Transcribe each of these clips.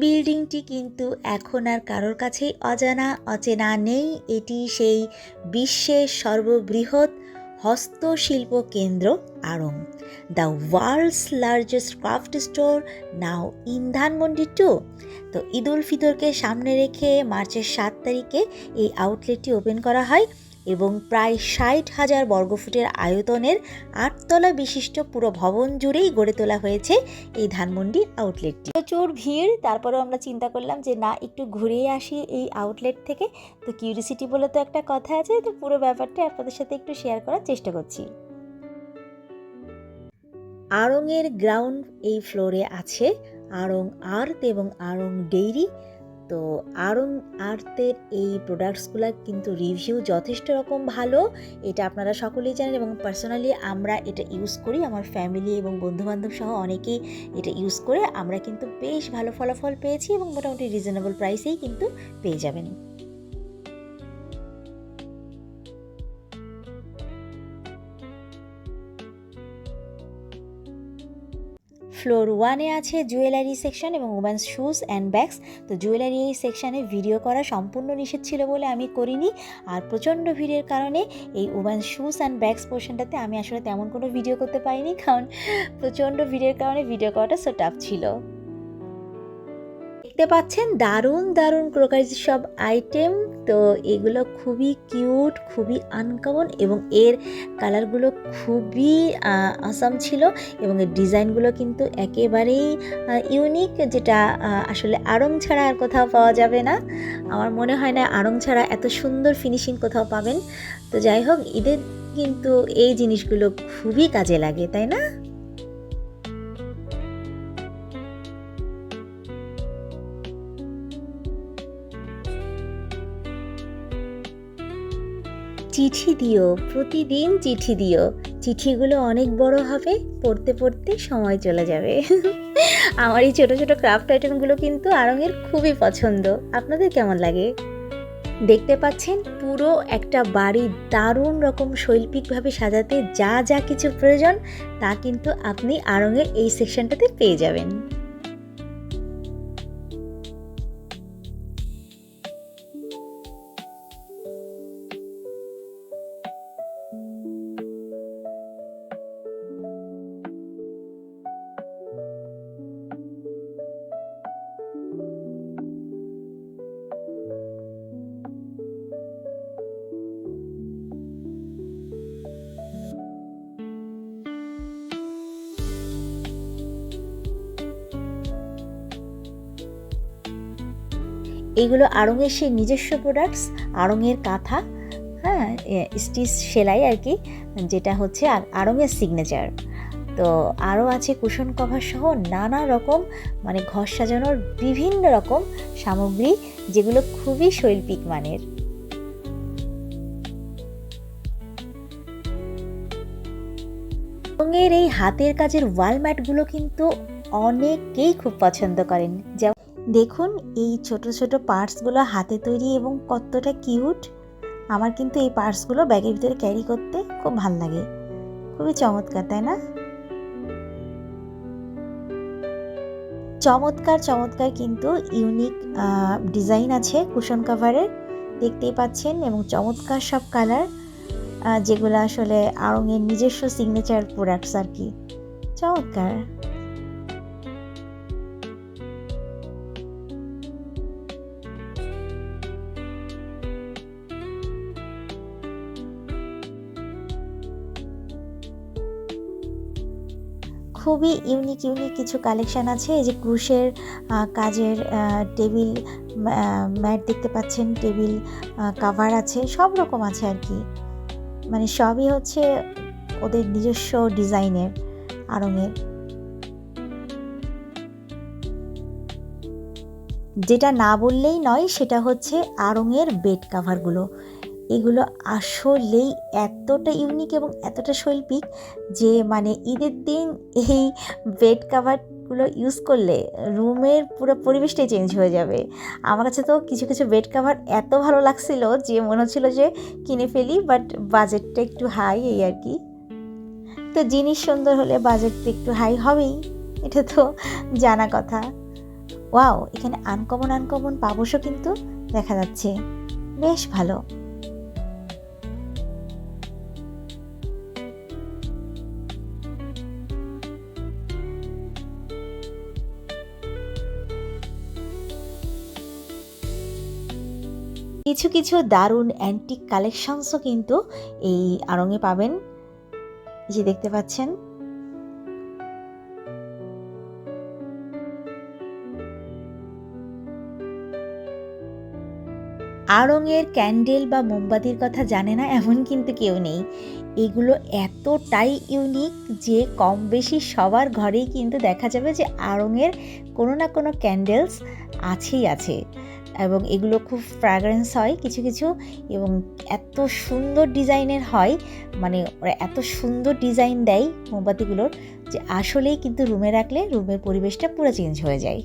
বিল্ডিংটি কিন্তু এখন আর কারোর কাছেই অজানা, অচেনা নেই। এটি সেই বিশ্বের সর্ববৃহৎ হস্তশিল্প কেন্দ্র আড়ং the world's largest craft store now in Dhanmondi two তো ঈদ উল ফিতরকে সামনে রেখে মার্চের সাত তারিখে এই আউটলেটটি ওপেন করা হয়। এবং প্রায় ষাট হাজার বর্গফুটের আয়তনের আটতলা বিশিষ্ট পুরো ভবন জুড়েই গড়ে তোলা হয়েছে এই ধানমন্ডি আউটলেটটি। প্রচুর ভিড়, তারপরেও আমরা চিন্তা করলাম যে না, একটু ঘুরেই আসি এই আউটলেট থেকে। তো কিউরিসিটি বলে তো একটা কথা আছে, তো পুরো ব্যাপারটা আপনাদের সাথে একটু শেয়ার করার চেষ্টা করছি। আড়ংয়ের গ্রাউন্ড এই ফ্লোরে আছে। আড়ং আর্থ এবং আড়ং ডেইরি। তো আরন আর্থের এই প্রোডাক্টসগুলো কিন্তু রিভিউ যথেষ্ট রকম ভালো। এটা আপনারা সকলেই জানেন এবং পার্সোনালি আমরা এটা ইউজ করি। আমার ফ্যামিলি এবং বন্ধুবান্ধব সহ অনেকেই এটা ইউজ করে। আমরা কিন্তু বেশ ভালো ফলাফল পেয়েছি এবং মোটামুটি রিজনেবল প্রাইসেই কিন্তু পেয়ে যাবেন। ফ্লোর ওয়ানে আছে জুয়েলারি সেকশন এবং ওমেন্স শুজ অ্যান্ড ব্যাগস তো জুয়েলারি এই সেকশানে ভিডিও করা সম্পূর্ণ নিষেধ ছিল বলে আমি করিনি। আর প্রচণ্ড ভিড়ের কারণে এই ওমেন্স শুজ অ্যান্ড ব্যাগস পোর্শনটাতে আমি আসলে তেমন কোনো ভিডিও করতে পারিনি। কারণ প্রচণ্ড ভিড়ের কারণে ভিডিও করাটা সো টাফ ছিল। দেখতে পাচ্ছেন দারুণ দারুণ ক্রোকারিজ সব আইটেম তো এগুলো খুবই কিউট খুবই আনকমন এবং এর কালারগুলো খুবই আসাম ছিল এবং এর ডিজাইনগুলো কিন্তু একেবারেই ইউনিক যেটা আসলে আড়ং ছাড়া আর কোথাও পাওয়া যাবে না। আমার মনে হয় না আড়ং ছাড়া এত সুন্দর ফিনিশিং কোথাও পাবেন। তো যাই হোক, ঈদের কিন্তু এই জিনিসগুলো খুবই কাজে লাগে, তাই না? চিঠি দিও, প্রতিদিন চিঠি দিও। চিঠিগুলো অনেক বড় হবে, পড়তে পড়তে সময় চলে যাবে। আমার এই ছোটো ছোটো ক্রাফট আইটেমগুলো কিন্তু আরঙের খুবই পছন্দ। আপনাদের কেমন লাগে? দেখতে পাচ্ছেন, পুরো একটা বাড়ি দারুণ রকম শৈল্পিকভাবে সাজাতে যা যা কিছু প্রয়োজন, তা কিন্তু আপনি আরঙের এই সেকশনটাতে পেয়ে যাবেন। এইগুলো আড়ঙের সেই নিজস্ব প্রোডাক্টস আড়ঙের কাঁথা হ্যাঁ স্টিচ সেলাই আর কি, যেটা হচ্ছে আড়ঙের সিগনেচার তো আরও আছে কুশন কভার সহ নানা রকম মানে ঘর সাজানোর বিভিন্ন রকম সামগ্রী, যেগুলো খুবই শৈল্পিক মানের। রঙের এই হাতের কাজের ওয়াল ম্যাটগুলো কিন্তু অনেকেই খুব পছন্দ করেন। যেমন দেখুন, এই ছোট ছোট পার্টসগুলো হাতে তৈরি এবং কতটা কিউট। আমার কিন্তু এই পার্টসগুলো ব্যাগের ভিতরে ক্যারি করতে খুব ভালো লাগে। খুবই চমৎকার, তাই না? চমৎকার চমৎকার কিন্তু ইউনিক ডিজাইন আছে কুশন কাভারের। দেখতেই পাচ্ছেন এবং চমৎকার সব কালার যেগুলো আসলে আড়ঙের নিজস্ব সিগনেচার প্রোডাক্টস আর কি। চমৎকার। খুবই ইউনিক ইউনিক কিছু কালেকশান আছে। এই যে ক্রুশের কাজের টেবিল ম্যাট দেখতে পাচ্ছেন টেবিল কাভার আছে, সব রকম আছে আর কি। মানে সবই হচ্ছে ওদের নিজস্ব ডিজাইনের আড়ঙের। যেটা না বললেই নয়, সেটা হচ্ছে আড়ঙের বেড কাভারগুলো এগুলো আসলেই এতটা ইউনিক এবং এতটা শৈল্পিক যে মানে ঈদের দিন এই বেড কাভারগুলো ইউজ করলে রুমের পুরো পরিবেশটাই চেঞ্জ হয়ে যাবে। আমার কাছে তো কিছু কিছু বেড কাভার এত ভালো লাগছিল যে মনে হচ্ছিল যে কিনে ফেলি বাট বাজেটটা একটু হাই এই আর কি। তো জিনিস সুন্দর হলে বাজেটটা একটু হাই হবেই, এটা তো জানা কথা। ওয়াও এখানে আনকমন আনকমন পাবসও কিন্তু দেখা যাচ্ছে। বেশ ভালো। কিছু কিছু দারুণ অ্যান্টিক কালেকশনসও কিন্তু এই আড়ঙে পাবেন। যে দেখতে পাচ্ছেন। আড়ঙের ক্যান্ডেল বা মোমবাতির কথা জানে না, এমন কিন্তু কেউ নেই। এগুলো এতটাই ইউনিক যে কম বেশি সবার ঘরেই কিন্তু দেখা যাবে যে আড়ঙের কোনো না কোনো ক্যান্ডেলস আছেই আছে। এবং এগুলো খুব ফ্র্যাগ্রেন্স হয় কিছু কিছু এবং এত সুন্দর ডিজাইনের হয়। মানে ওরা এত সুন্দর ডিজাইন দেয় মোমবাতিগুলোর যে আসলেই কিন্তু রুমে রাখলে রুমের পরিবেশটা পুরো চেঞ্জ হয়ে যায়।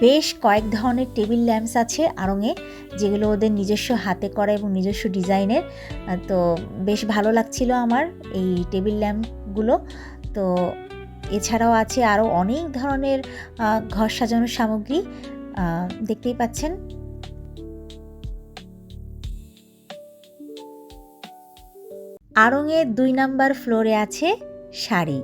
বেশ কয়েক ধরনের টেবিল ল্যাম্পস আছে আড়ঙে যেগুলো ওদের নিজস্ব হাতে করা এবং নিজস্ব ডিজাইনের। তো বেশ ভালো লাগছিল আমার এই টেবিল ল্যাম্পগুলো তো এছাড়াও আছে আরও অনেক ধরনের ঘর সাজানোর সামগ্রী। দেখতেই পাচ্ছেন। আড়ঙের দুই নাম্বার ফ্লোরে আছে শাড়ি।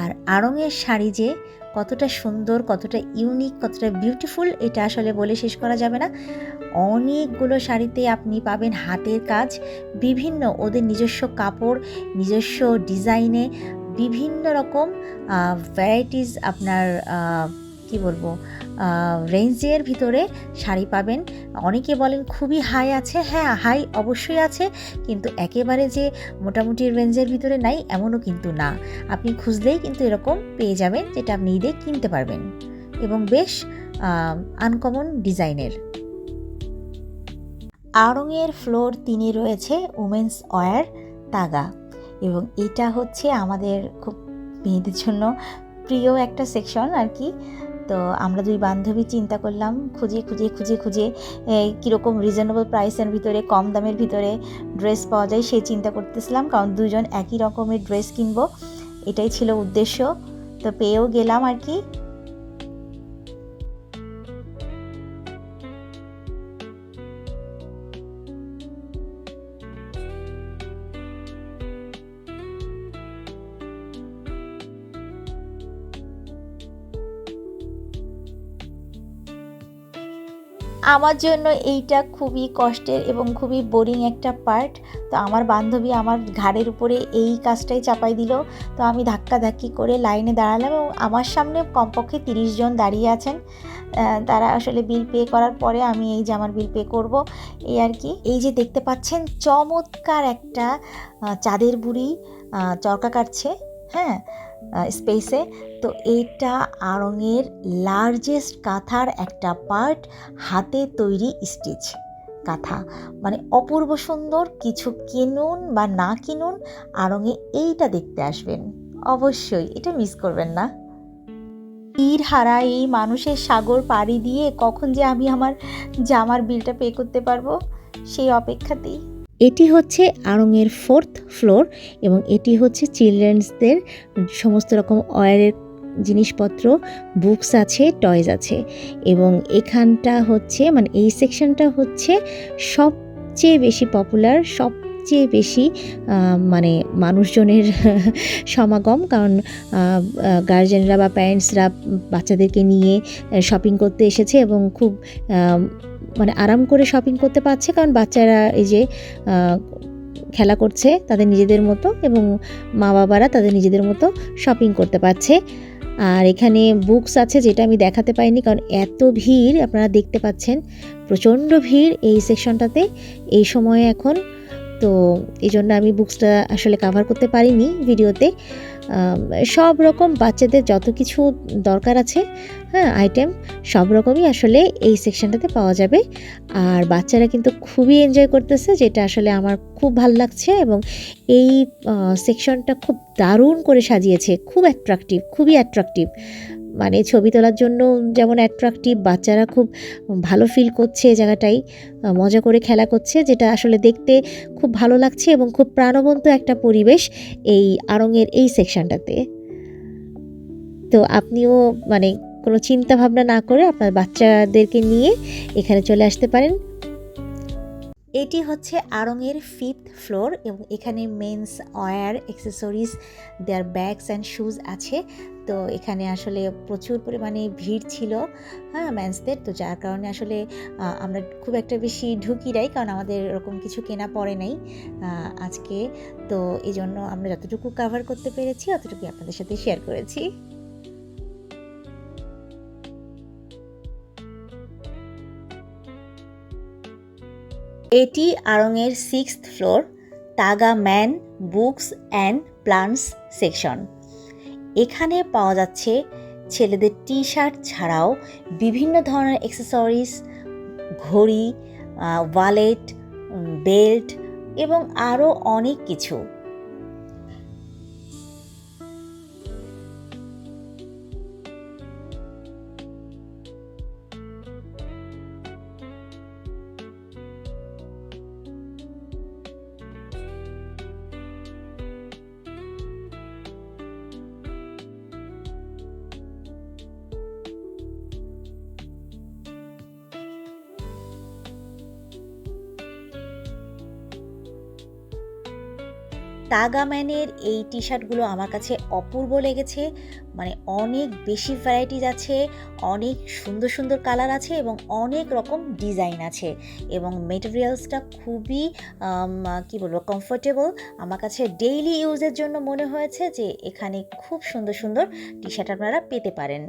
আর আড়ঙের শাড়ি যে কতটা সুন্দর, কতটা ইউনিক কতটা বিউটিফুল এটা আসলে বলে শেষ করা যাবে না। অনেকগুলো শাড়িতে আপনি পাবেন হাতের কাজ, বিভিন্ন ওদের নিজস্ব কাপড়, নিজস্ব ডিজাইনে বিভিন্ন রকম ভ্যারাইটিস আপনার কি বলব রেঞ্জের ভিতরে শাড়ি পাবেন। অনেকে বলেন খুবই হাই আছে। হ্যাঁ হাই অবশ্যই আছে, কিন্তু একেবারে যে মোটামুটি রেঞ্জের ভিতরে নাই, এমনও কিন্তু না। আপনি খুঁজলেই কিন্তু এরকম পেয়ে যাবেন, যেটা আপনি ঈদে কিনতে পারবেন। এবং বেশ আনকমন ডিজাইনের আড়ংয়ের ফ্লোর তিনে রয়েছে উমেন্স ওয়্যার তাগা। এবং এটা হচ্ছে আমাদের খুব মেয়েদের জন্য প্রিয় একটা সেকশন আর কি। তো আমরা দুই বান্ধবী চিন্তা করলাম খুঁজে খুঁজে খুঁজে খুঁজে কীরকম রিজনেবল প্রাইসের ভিতরে, কম দামের ভিতরে ড্রেস পাওয়া যায় সেই চিন্তা করতেছিলাম। কারণ দুজন একই রকমের ড্রেস কিনবো, এটাই ছিল উদ্দেশ্য। তো পেয়েও গেলাম আর কি। আমার জন্য এইটা খুবই কষ্টের এবং খুবই বোরিং একটা পার্ট তো আমার বান্ধবী আমার ঘাড়ের উপরে এই কাজটাই চাপাই দিল। তো আমি ধাক্কা ধাক্কি করে লাইনে দাঁড়ালাম এবং আমার সামনে কমপক্ষে তিরিশ জন দাঁড়িয়ে আছেন। তারা আসলে বিল পে করার পরে আমি এই যে আমার বিল পে করব। এই আর কি। এই যে দেখতে পাচ্ছেন, চমৎকার একটা চাঁদের বুড়ি চরকা কাটছে। হ্যাঁ? স্পেসে তো এইটা আড়ঙের লার্জেস্ট কাঁথার একটা পার্ট হাতে তৈরি স্টিচ কাঁথা। মানে অপূর্ব সুন্দর, কিছু কিনুন বা না কিনুন, আড়ঙে এইটা দেখতে আসবেন। অবশ্যই, এটা মিস করবেন না। তীর হারা এই মানুষের সাগর পাড়ি দিয়ে কখন যে আমি আমার জামার বিলটা পে করতে পারব? সেই অপেক্ষাতেই। এটি হচ্ছে আড়ংয়ের ফোর্থ ফ্লোর এবং এটি হচ্ছে চিলড্রেন্সদের সমস্ত রকম অয়ারের জিনিসপত্র বুকস আছে টয়েজ আছে এবং এখানটা হচ্ছে মানে এই সেকশনটা হচ্ছে সবচেয়ে বেশি পপুলার সব সবচেয়ে বেশি মানে মানুষজনের সমাগম কারণ গার্জেনরা বা প্যারেন্টসরা বাচ্চাদেরকে নিয়ে শপিং করতে এসেছে এবং খুব মানে আরাম করে শপিং করতে পারছে, কারণ বাচ্চারা এই যে খেলা করছে তাদের নিজেদের মতো এবং মা বাবারা তাদের নিজেদের মতো শপিং করতে পারছে। আর এখানে বুকস আছে যেটা আমি দেখাতে পাইনি, কারণ এত ভিড়, আপনারা দেখতে পাচ্ছেন, প্রচণ্ড ভিড় এই সেকশনটাতে এই সময়ে এখন। তো এই জন্য আমি বুকসটা আসলে কাভার করতে পারিনি ভিডিওতে। সব রকম বাচ্চাদের যত কিছু দরকার আছে হ্যাঁ আইটেম সব রকমই আসলে এই সেকশনটাতে পাওয়া যাবে। আর বাচ্চারা কিন্তু খুবই এনজয় করতেছে, যেটা আসলে আমার খুব ভালো লাগছে এবং এই সেকশনটা খুব দারুণ করে সাজিয়েছে। খুব অ্যাট্রাকটিভ খুবই অ্যাট্রাকটিভ মানে ছবি তোলার জন্য যেমন অ্যাট্রাকটিভ বাচ্চারা খুব ভালো ফিল করছে জায়গাটাই মজা করে খেলা করছে, যেটা আসলে দেখতে খুব ভালো লাগছে এবং খুব প্রাণবন্ত একটা পরিবেশ এই আড়ঙের এই সেকশনটাতে তো আপনিও মানে কোনো চিন্তা ভাবনা না করে আপনার বাচ্চাদেরকে নিয়ে এখানে চলে আসতে পারেন। এটি হচ্ছে আড়ংয়ের ফিফথ ফ্লোর এবং এখানে men's wear accessories there bags and shoes আছে। তো এখানে আসলে প্রচুর পরিমাণে ভিড় ছিল হ্যাঁ ম্যান্সদের তো যার কারণে আসলে আমরা খুব একটা বেশি ঢুকি নাই কারণ আমাদের এরকম কিছু কেনা পড়ে নাই আজকে। তো এই জন্য আমরা যতটুকু কাভার করতে পেরেছি, অতটুকুই আপনাদের সাথে শেয়ার করেছি। এটি আরংয়ের sixth floor, Taaga man, books and plants section. এখানে পাওয়া যাচ্ছে ছেলেদের টি শার্ট ছাড়াও বিভিন্ন ধরনের অ্যাক্সেসরিজ, ঘড়ি ওয়ালেট বেল্ট এবং আরও অনেক কিছু। তাগাম্যানের এই টি শার্টগুলো আমার কাছে অপূর্ব লেগেছে। মানে অনেক বেশি ভ্যারাইটিস আছে, অনেক সুন্দর সুন্দর কালার আছে এবং অনেক রকম ডিজাইন আছে এবং মেটেরিয়ালসটা খুবই কি বলব কমফোর্টেবল আমার কাছে ডেইলি ইউজের জন্য মনে হয়েছে যে এখানে খুব সুন্দর সুন্দর টি শার্ট আপনারা পেতে পারেন।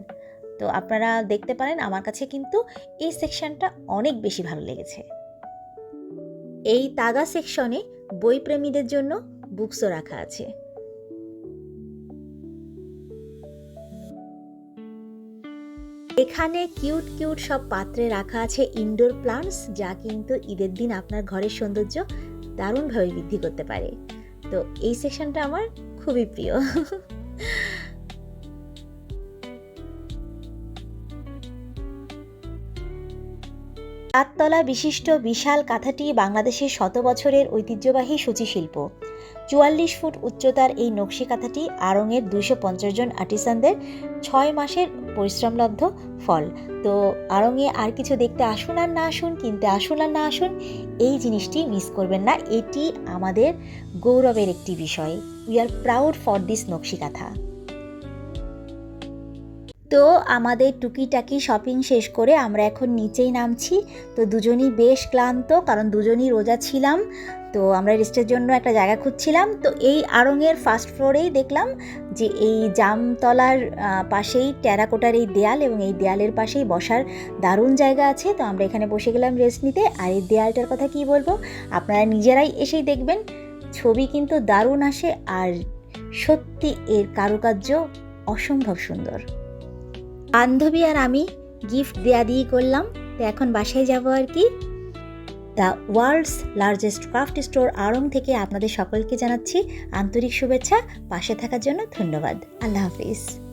তো আপনারা দেখতে পারেন, আমার কাছে কিন্তু এই সেকশনটা অনেক বেশি ভালো লেগেছে। এই তাগা সেকশনে বইপ্রেমীদের জন্য বুকসও রাখা আছে। এখানে কিউট কিউট সব পাত্রে রাখা আছে ইনডোর প্লান্টস যা কিন্তু ঈদের দিন আপনার ঘরের সৌন্দর্য দারুণভাবে বৃদ্ধি করতে পারে। তো এই সেকশনটা আমার খুবই প্রিয়। সাততলা বিশিষ্ট বিশাল কাঁথাটি বাংলাদেশের শত বছরের ঐতিহ্যবাহী সূচিশিল্প। চুয়াল্লিশ ফুট উচ্চতার এই নকশি কাঁথাটি আড়ংয়ের দুইশো পঞ্চাশ জন আর্টিসানদের ছয় মাসের পরিশ্রমলব্ধ ফল। তো আড়ংয়ে আর কিছু দেখতে আসুন আর না আসুন, কিনতে আসুন আর না আসুন, এই জিনিসটি মিস করবেন না। এটি আমাদের গৌরবের একটি বিষয়। We are proud for this nakshi kantha. তো আমাদের টুকিটাকি শপিং শেষ করে আমরা এখন নিচেই নামছি। তো দুজনই বেশ ক্লান্ত, কারণ দুজনই রোজা ছিলাম। তো আমরা রেস্টের জন্য একটা জায়গা খুঁজছিলাম। তো এই আড়ংয়ের ফার্স্ট ফ্লোরেই দেখলাম যে এই জামতলার পাশেই টেরাকোটার এই দেয়াল এবং এই দেয়ালের পাশেই বসার দারুণ জায়গা আছে। তো আমরা এখানে বসে গেলাম রেস্ট নিতে। আর এই দেয়ালটার কথা কি বলব? আপনারা নিজেরাই এসেই দেখবেন। ছবি কিন্তু দারুণ আসে। আর সত্যি এর কারুকার্য অসম্ভব সুন্দর। বান্ধবী আর আমি গিফট দেয়া দিয়ে করলাম, তো এখন বাসায় যাব আর কি। The world's largest craft store আড়ং থেকে আপনাদের সকলকে জানাচ্ছি আন্তরিক শুভেচ্ছা, পাশে থাকার জন্য ধন্যবাদ। আল্লাহ হাফিজ।